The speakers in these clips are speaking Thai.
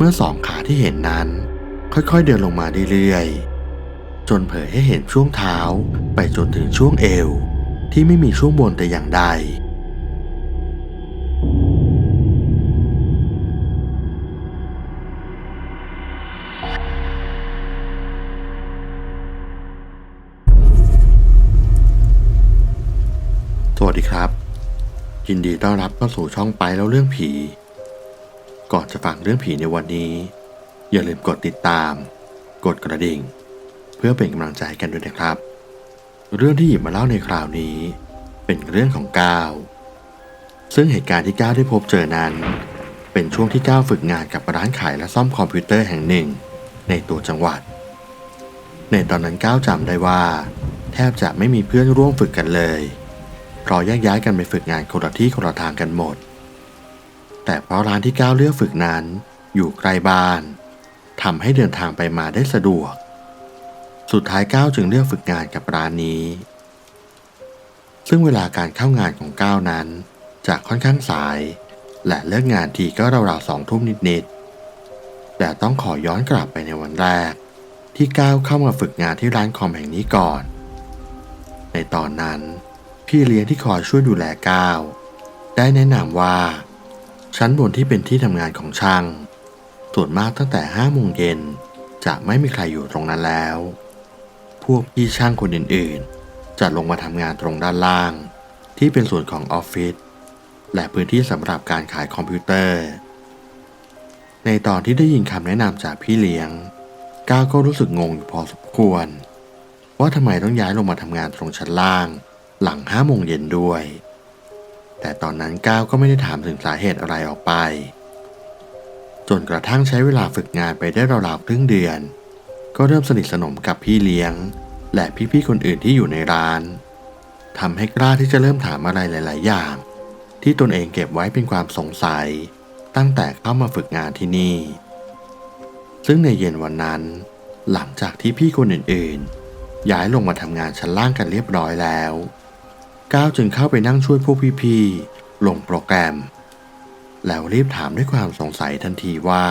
เมื่อสองขาที่เห็นนั้น ค่อยๆเดินลงมาเรื่อยๆ จนเผยให้เห็นช่วงเท้าไปจนถึงช่วงเอว ที่ไม่มีช่วงบนแต่อย่างใด สวัสดีครับ ยินดีต้อนรับเข้าสู่ช่องไปแล้วเรื่องผี ก่อนจะฟังเรื่องผีในวันนี้ อย่าลืมกดติดตาม กดกระดิ่ง เพื่อเป็นกำลังใจให้กันด้วยนะครับ เรื่องที่หยิบมาเล่าในคราวนี้ เป็นเรื่องของก้าวซึ่งเหตุการณ์ที่ก้าวได้พบเจอนั้น เป็นช่วงที่ก้าวฝึกงานกับร้านขายและซ่อมคอมพิวเตอร์แห่งหนึ่ง ในตัวจังหวัด ในตอนนั้นก้าวจำได้ว่า แทบจะไม่มีเพื่อนร่วมฝึกกันเลย เพราะแยกย้ายกันไปฝึกงานคนละที่คนละทางกันหมด แต่เพราะร้านที่ก้าวเลือกฝึกนั้น อยู่ใกลบ้านทำให้เดินทางไปมาได้สะดวก สุดท้ายก้าวจึงเลือกฝึกงานกับร้านนี้ ซึ่งเวลาการเข้างานของก้าวนั้นจะค่อนข้างสาย และเลิกงานทีก็ราวๆสองทุ่มนิดๆ แต่ต้องขอย้อนกลับไปในวันแรก ที่ก้าวเข้ามาฝึกงานที่ร้านคอมแห่งนี้ก่อน ในตอนนั้น พี่เลี้ยงที่คอยช่วยดูแลก้าวได้แนะนำว่า ชั้นบนที่เป็นที่ทำงานของช่างส่วนมากตั้งแต่ห้าโมงเย็นจะไม่มีใครอยู่ตรงนั้นแล้ว พวกพี่ช่างคนอื่นๆ จะลงมาทำงานตรงด้านล่าง ที่เป็นส่วนของออฟฟิศและพื้นที่สำหรับการขายคอมพิวเตอร์ ในตอนที่ได้ยินคำแนะนำจากพี่เลี้ยง ก้าวก็รู้สึกงงอยู่พอสมควร ว่าทำไมต้องย้ายลงมาทำงานตรงชั้นล่าง หลังห้าโมงเย็นด้วย แต่ตอนนั้นก้าวก็ไม่ได้ถามถึงสาเหตุอะไรออกไป จนกระทั่งใช้เวลาฝึกงานไปได้ราวๆครึ่งเดือน ก็เริ่มสนิทสนมกับพี่เลี้ยง และพี่ๆคนอื่นที่อยู่ในร้านทำให้กล้าที่จะเริ่มถามอะไรหลาย ๆ อย่าง ที่ตนเองเก็บไว้เป็นความสงสัย ตั้งแต่เข้ามาฝึกงานที่นี่ ซึ่งในเย็นวันนั้น หลังจากที่พี่คนอื่น ๆ ย้ายลงมาทำงานชั้นล่างกันเรียบร้อยแล้ว ก้าวจึงเข้าไปนั่งช่วยพวกพี่ๆลงโปรแกรม แล้วรีบถามด้วยความสงสัยทันทีว่า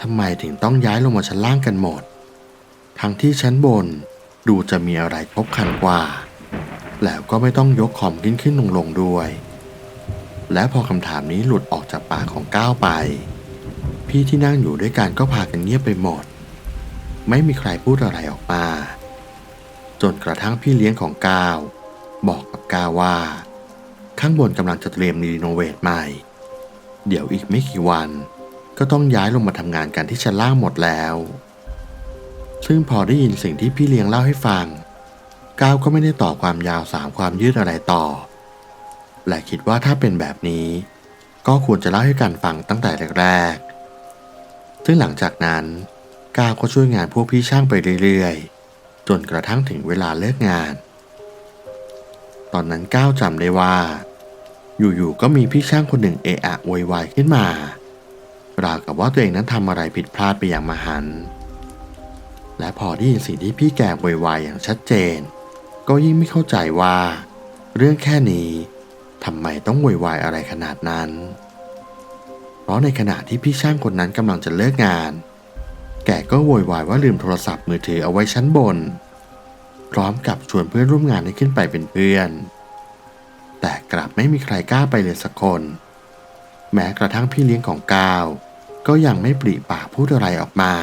ทำไมถึงต้องย้ายลงมาชั้นล่างกันหมด ทั้งที่ชั้นบนดูจะมีอะไรครบคันกว่า แล้วก็ไม่ต้องยกคอมขึ้นขึ้นลงลงด้วย และพอคำถามนี้หลุดออกจากปากของก้าวไป พี่ที่นั่งอยู่ด้วยกันก็พากันเงียบไปหมด ไม่มีใครพูดอะไรออกมา จนกระทั่งพี่เลี้ยงของก้าว บอกกับก้าวว่า ข้างบนกำลังจะเตรียมรีโนเวทใหม่ เดี๋ยวอีกไม่กี่วัน ก็ต้องย้ายลงมาทำงานกันที่ชั้นล่างหมดแล้ว ซึ่งพอได้ยินสิ่งที่พี่เลี้ยงเล่าให้ฟัง ก้าวก็ไม่ได้ต่อความยาวสามความยืดอะไรต่อ และคิดว่าถ้าเป็นแบบนี้ ก็ควรจะเล่าให้กันฟังตั้งแต่แรกๆ ซึ่งหลังจากนั้นก้าวก็ช่วยงานพวกพี่ช่างไปเรื่อยๆ จนกระทั่งถึงเวลาเลิกงาน ตอนนั้นก้าวจำได้ว่า อยู่ๆก็มีพี่ช่างคนหนึ่งเอะอะโวยวายขึ้นมาราวกับว่าตัวเองนั้นทำอะไรผิดพลาดไปอย่างมหันต์และพอได้ยินสิ่งที่พี่แกโวยวายอย่างชัดเจน ก็ยิ่งไม่เข้าใจว่า เรื่องแค่นี้ทำไมต้องโวยวายอะไรขนาดนั้น เพราะในขณะที่พี่ช่างคนนั้นกำลังจะเลิกงาน แกก็โวยวายว่าลืมโทรศัพท์มือถือเอาไว้ชั้นบน พร้อมกับชวนเพื่อนร่วมงานให้ขึ้นไปเป็นเพื่อน แต่กลับไม่มีใครกล้าไปเลยสักคน แม้กระทั่งพี่เลี้ยงของก้าวก็ยังไม่ปริปากพูดอะไรออกมา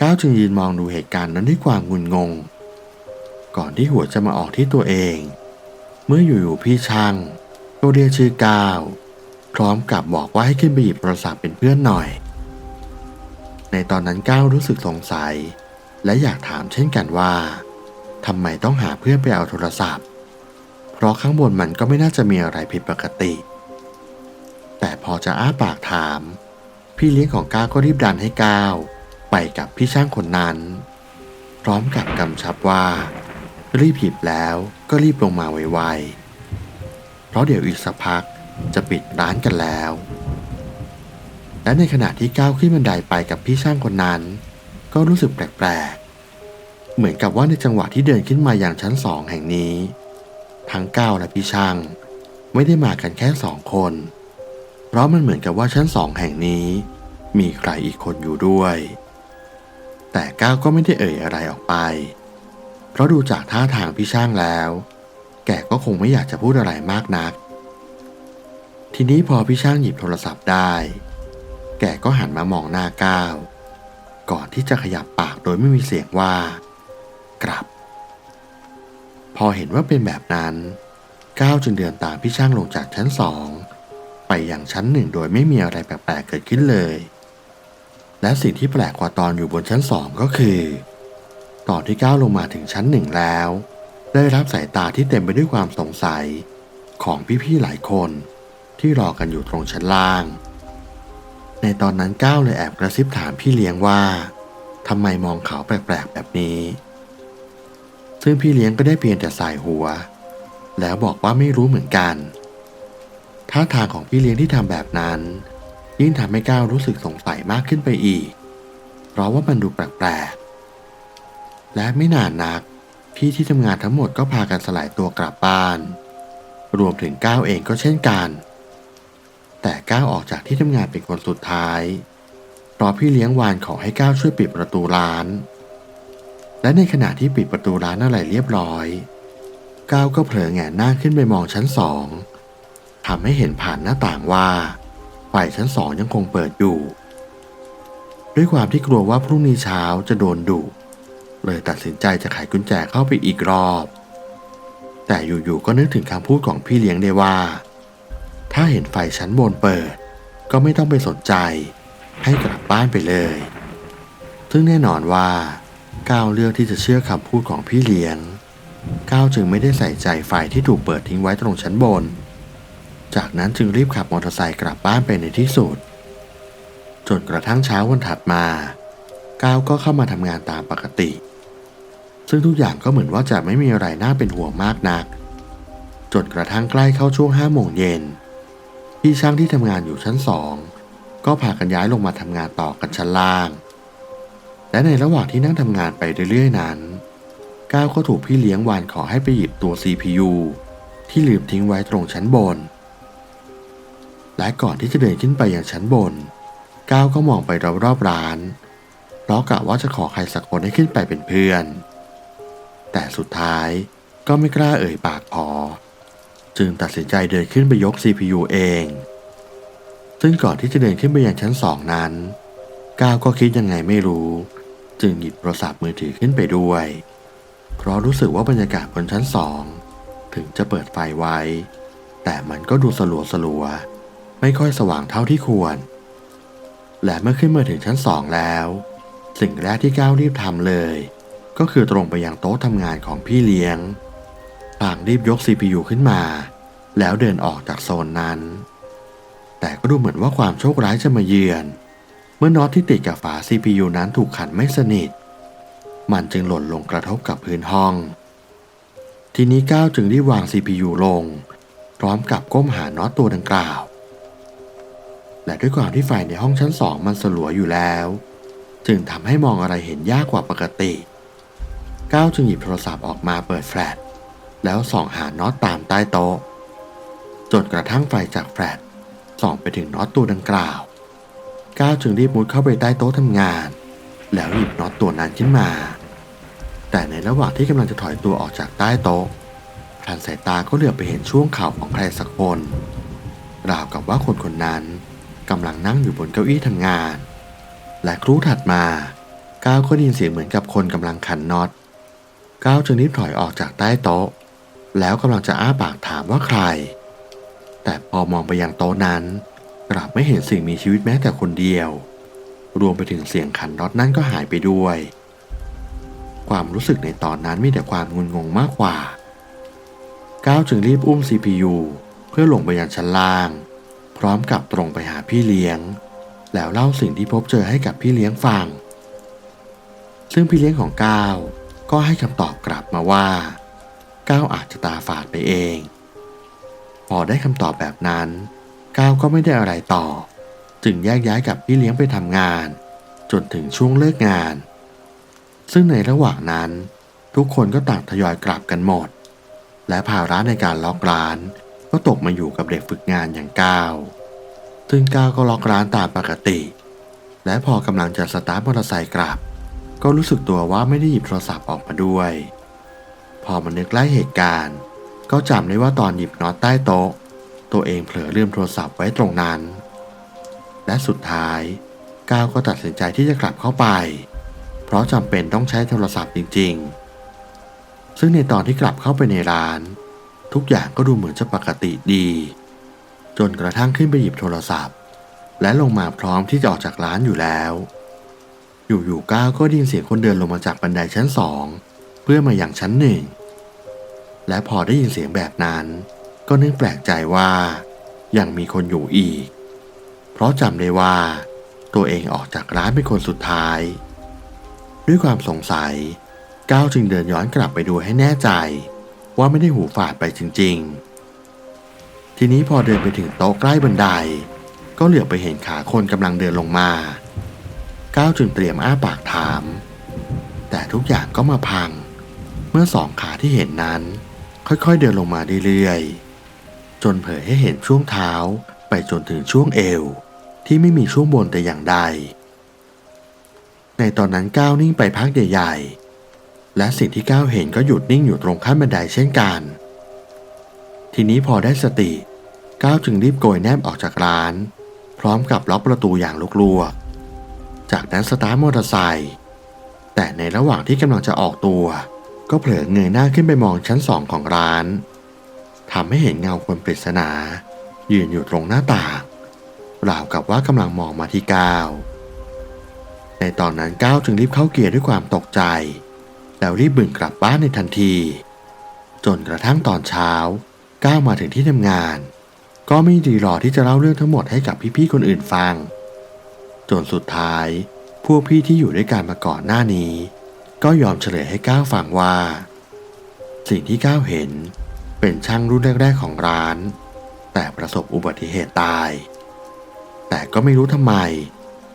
ก้าวจึงยืนมองดูเหตุการณ์นั้นด้วยความงุนงง ก่อนที่หัวจะมาออกที่ตัวเอง เมื่ออยู่ๆพี่ช่างก็เรียกชื่อก้าวพร้อมกับบอกว่าให้ขึ้นไปหยิบโทรศัพท์เป็นเพื่อนหน่อย ในตอนนั้นก้าวรู้สึกสงสัย และอยากถามเช่นกันว่าทำไมต้องหาเพื่อนไปเอาโทรศัพท์ เพราะข้างบนมันก็ไม่น่าจะมีอะไรผิดปกติ แต่พอจะอ้าปากถาม พี่เลี้ยงของก้าวก็รีบดันให้ก้าวไปกับพี่ช่างคนนั้น พร้อมกับกำชับว่า รีบหิบแล้วก็รีบลงมาไวๆ เพราะเดี๋ยวอีกสักพักจะปิดร้านกันแล้ว และในขณะที่ก้าวขึ้นบันไดไปกับพี่ช่างคนนั้น ก็รู้สึกแปลกๆ เหมือนกับว่าในจังหวะที่เดินขึ้นมาอย่างชั้นสองแห่งนี้ ทั้งก้าวและพี่ช่างไม่ได้มากันแค่สองคนแราะมันเหมือนกับว่าชั้นสองแห่งนี้ มีใครอีกคนอยู่ด้วย แต่ก้าวก็ไม่ได้เอ่ยอะไรออกไป เพราะดูจากท่าทางพี่ช่างแล้ว แกก็คงไม่อยากจะพูดอะไรมากนัก ทีนี้พอพี่ช่างหยิบโทรศัพท์ได้ แกก็หันมามองหน้าก้าว ก่อนที่จะขยับปากโดยไม่มีเสียงว่า กลับ พอเห็นว่าเป็นแบบนั้นก้าวจึงเดินตามพี่ช่างลงจากชั้นสองไปยังชั้นหนึ่งโดยไม่มีอะไรแปลกๆเกิดขึ้นเลย และสิ่งที่แปลกกว่าตอนอยู่บนชั้นสองก็คือตอนที่ก้าวลงมาถึงชั้นหนึ่งแล้ว ได้รับสายตาที่เต็มไปด้วยความสงสัยของพี่ๆหลายคนที่รอกันอยู่ตรงชั้นล่าง ในตอนนั้นก้าวเลยแอบกระซิบถามพี่เลี้ยงว่าทำไมมองเขาแปลกๆแบบนี้ ซึ่งพี่เลี้ยงก็ได้เพียงแต่สายหัว แล้วบอกว่าไม่รู้เหมือนกัน ท่าทางของพี่เลี้ยงที่ทำแบบนั้น ยิ่งทำให้ก้าวรู้สึกสงสัยมากขึ้นไปอีก เพราะว่ามันดูแปลกๆ และไม่นานนัก พี่ที่ทำงานทั้งหมดก็พากันสลายตัวกลับบ้าน รวมถึงก้าวเองก็เช่นกัน แต่ก้าวออกจากที่ทำงานเป็นคนสุดท้ายเพราะพี่เลี้ยงวานขอให้ก้าวช่วยปิดประตูร้าน และในขณะที่ปิดประตูร้านอะไรเรียบร้อย ก้าวก็เผลอแงนหน้าขึ้นไปมองชั้นสองทำให้เห็นผ่านหน้าต่างว่าไฟชั้นสองยังคงเปิดอยู่ ด้วยความที่กลัวว่าพรุ่งนี้เช้าจะโดนดุเลยตัดสินใจจะไขกุญแจเข้าไปอีกรอบ แต่อยู่ๆก็นึกถึงคำพูดของพี่เลี้ยงได้ว่า ถ้าเห็นไฟชั้นบนเปิด ก็ไม่ต้องไปสนใจ ให้กลับบ้านไปเลย ซึ่งแน่นอนว่าก้าวเลือกที่จะเชื่อคำพูดของพี่เลี้ยง ก้าวจึงไม่ได้ใส่ใจไฟที่ถูกเปิดทิ้งไว้ตรงชั้นบน จากนั้นจึงรีบขับมอเตอร์ไซค์กลับบ้านไปในที่สุด จนกระทั่งเช้าวันถัดมา ก้าวก็เข้ามาทำงานตามปกติ ซึ่งทุกอย่างก็เหมือนว่าจะไม่มีอะไรน่าเป็นห่วงมากนัก จนกระทั่งใกล้เข้าช่วงห้าโมงเย็น พี่ช่างที่ทำงานอยู่ชั้นสองก็พากันย้ายลงมาทำงานต่อกันชั้นล่าง และในระหว่างที่นั่งทำงานไปเรื่อยๆนั้น ก้าวก็ถูกพี่เลี้ยงวานขอให้ไปหยิบตัว CPU ที่ลืมทิ้งไว้ตรงชั้นบน และก่อนที่จะเดินขึ้นไปยังชั้นบน ก้าวก็มองไปรอบๆร้านเพราะกะว่าจะขอใครสักคนให้ขึ้นไปเป็นเพื่อน แต่สุดท้ายก็ไม่กล้าเอ่ยปากพอ จึงตัดสินใจเดินขึ้นไปยก CPU เอง ซึ่งก่อนที่จะเดินขึ้นไปยังชั้นสองนั้น ก้าวก็คิดยังไงไม่รู้ จึงหยิบโทรศัพท์มือถือขึ้นไปด้วย เพราะรู้สึกว่าบรรยากาศบนชั้นสองถึงจะเปิดไฟไว้ แต่มันก็ดูสลัวสลัวๆไม่ค่อยสว่างเท่าที่ควร และเมื่อขึ้นมาถึงชั้นสองแล้ว สิ่งแรกที่ก้าวรีบทำเลย ก็คือตรงไปยังโต๊ะทำงานของพี่เลี้ยง พลางรีบยก CPU ขึ้นมา แล้วเดินออกจากโซนนั้น แต่ก็ดูเหมือนว่าความโชคร้ายจะมาเยือน เมื่อน็อตที่ติดกับฝา CPU นั้นถูกขันไม่สนิท มันจึงหล่นลงกระทบกับพื้นห้อง ทีนี้ก้าวจึงรีบวาง CPU ลง พร้อมกับก้มหาน็อตตัวดังกล่าว และด้วยความที่ไฟในห้องชั้นสองมันสลัวอยู่แล้ว จึงทำให้มองอะไรเห็นยากกว่าปกติก้าวจึงหยิบโทรศัพท์ออกมาเปิดแฟลช แล้วส่องหาน็อตตามใต้โต๊ะ จนกระทั่งไฟจากแฟลชส่องไปถึงน็อตตัวดังกล่าว ก้าวจึงรีบมุดเข้าไปใต้โต๊ะทำงาน แล้วหยิบน็อตตัวนั้นขึ้นมา แต่ในระหว่างที่กำลังจะถอยตัวออกจากใต้โต๊ะพลันสายตาก็เหลือบไปเห็นช่วงเข่าของใครสักคนราวกับว่าคนคนนั้นกำลังนั่งอยู่บนเก้าอี้ทำงาน และครู่ถัดมาก้าวก็ได้ยินเสียงเหมือนกับคนกำลังขันน็อตก้าวจึงรีบถอยออกจากใต้โต๊ะ แล้วกำลังจะอ้าปากถามว่าใคร แต่พอมองไปยังโต๊ะนั้น กลับไม่เห็นสิ่งมีชีวิตแม้แต่คนเดียว รวมไปถึงเสียงขันน็อตนั่นก็หายไปด้วย ความรู้สึกในตอนนั้นมีแต่ความงุนงงมากกว่าก้าวจึงรีบอุ้ม CPU เพื่อลงไปยังชั้นล่าง พร้อมกับตรงไปหาพี่เลี้ยง แล้วเล่าสิ่งที่พบเจอให้กับพี่เลี้ยงฟัง ซึ่งพี่เลี้ยงของก้าวก็ให้คำตอบกลับมาว่า ก้าวอาจจะตาฝาดไปเอง พอได้คำตอบแบบนั้น ก้าวก็ไม่ได้อะไรต่อ จึงแยกย้ายกับพี่เลี้ยงไปทำงาน จนถึงช่วงเลิกงาน ซึ่งในระหว่างนั้น ทุกคนก็ต่างทยอยกลับกันหมด และภาระในการล็อกร้าน ก็ตกมาอยู่กับเด็กฝึกงานอย่างก้าวซึ่งก้าวก็ล็อกร้านตามปกติ และพอกำลังจะสตาร์ทมอเตอร์ไซค์กลับ ก็รู้สึกตัวว่าไม่ได้หยิบโทรศัพท์ออกมาด้วย พอมันนึกไล่เหตุการณ์ ก็จำได้ว่าตอนหยิบน็อตใต้โต๊ะ ตัวเองเผลอลืมโทรศัพท์ไว้ตรงนั้น และสุดท้ายก้าวก็ตัดสินใจที่จะกลับเข้าไป เพราะจำเป็นต้องใช้โทรศัพท์จริง ๆ ซึ่งในตอนที่กลับเข้าไปในร้าน ทุกอย่างก็ดูเหมือนจะปกติดี จนกระทั่งขึ้นไปหยิบโทรศัพท์ และลงมาพร้อมที่จะออกจากร้านอยู่แล้ว อยู่ๆก้าวก็ได้ยินเสียงคนเดินลงมาจากบันไดชั้นสอง เพื่อมาอย่างชั้นหนึ่ง และพอได้ยินเสียงแบบนั้น ก็นึกแปลกใจว่า ยังมีคนอยู่อีก เพราะจำได้ว่า ตัวเองออกจากร้านเป็นคนสุดท้าย ด้วยความสงสัยก้าวจึงเดินย้อนกลับไปดูให้แน่ใจ ว่าไม่ได้หูฝาดไปจริง ๆ ทีนี้พอเดินไปถึงโต๊ะใกล้บันได ก็เหลือบไปเห็นขาคนกำลังเดินลงมาก้าวจึงเตรียมอ้าปากถาม แต่ทุกอย่างก็มาพัง เมื่อสองขาที่เห็นนั้น ค่อยๆเดินลงมาเรื่อยๆ จนเผยให้เห็นช่วงเท้าไปจนถึงช่วงเอว ที่ไม่มีช่วงบนแต่อย่างใด ในตอนนั้นก้าวนิ่งไปพักใหญ่ๆ และสิ่งที่ก้าวเห็นก็หยุดนิ่งอยู่ตรงขั้นบันไดเช่นกัน ทีนี้พอได้สติก้าวจึงรีบโกยแนบออกจากร้าน พร้อมกับล็อกประตูอย่างลวกๆจากนั้นสตาร์ทมอเตอร์ไซค์แต่ในระหว่างที่กำลังจะออกตัว ก็เผลอเงยหน้าขึ้นไปมองชั้นสองของร้านทำให้เห็นเงาคนปริศนา ยืนอยู่ตรงหน้าต่างราวกับว่ากำลังมองมาที่ก้าว ในตอนนั้นก้าวจึงรีบเข้าเกียร์ด้วยความตกใจ แล้วรีบบึ่งกลับบ้านในทันที จนกระทั่งตอนเช้าก้าวมาถึงที่ทำงาน ก็ไม่ดีรอที่จะเล่าเรื่องทั้งหมดให้กับพี่ๆคนอื่นฟัง จนสุดท้าย พวกพี่ที่อยู่ด้วยกันมาก่อนหน้านี้ ก็ยอมเฉลยให้ก้าวฟังว่า สิ่งที่ก้าวเห็นเป็นช่างรุ่นแรก ๆ ของร้าน แต่ประสบอุบัติเหตุตาย แต่ก็ไม่รู้ทำไม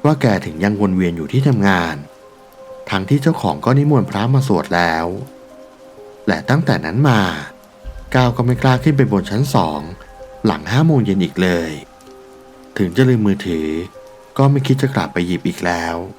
ว่าแกถึงยังวนเวียนอยู่ที่ทำงาน ทั้งที่เจ้าของก็นิมนต์พระมาสวดแล้ว และตั้งแต่นั้นมาก้าวก็ไม่กล้าขึ้นไปบนชั้นสองหลังห้าโมงเย็นอีกเลย ถึงจะลืมมือถือก็ไม่คิดจะกลับไปหยิบอีกแล้ว「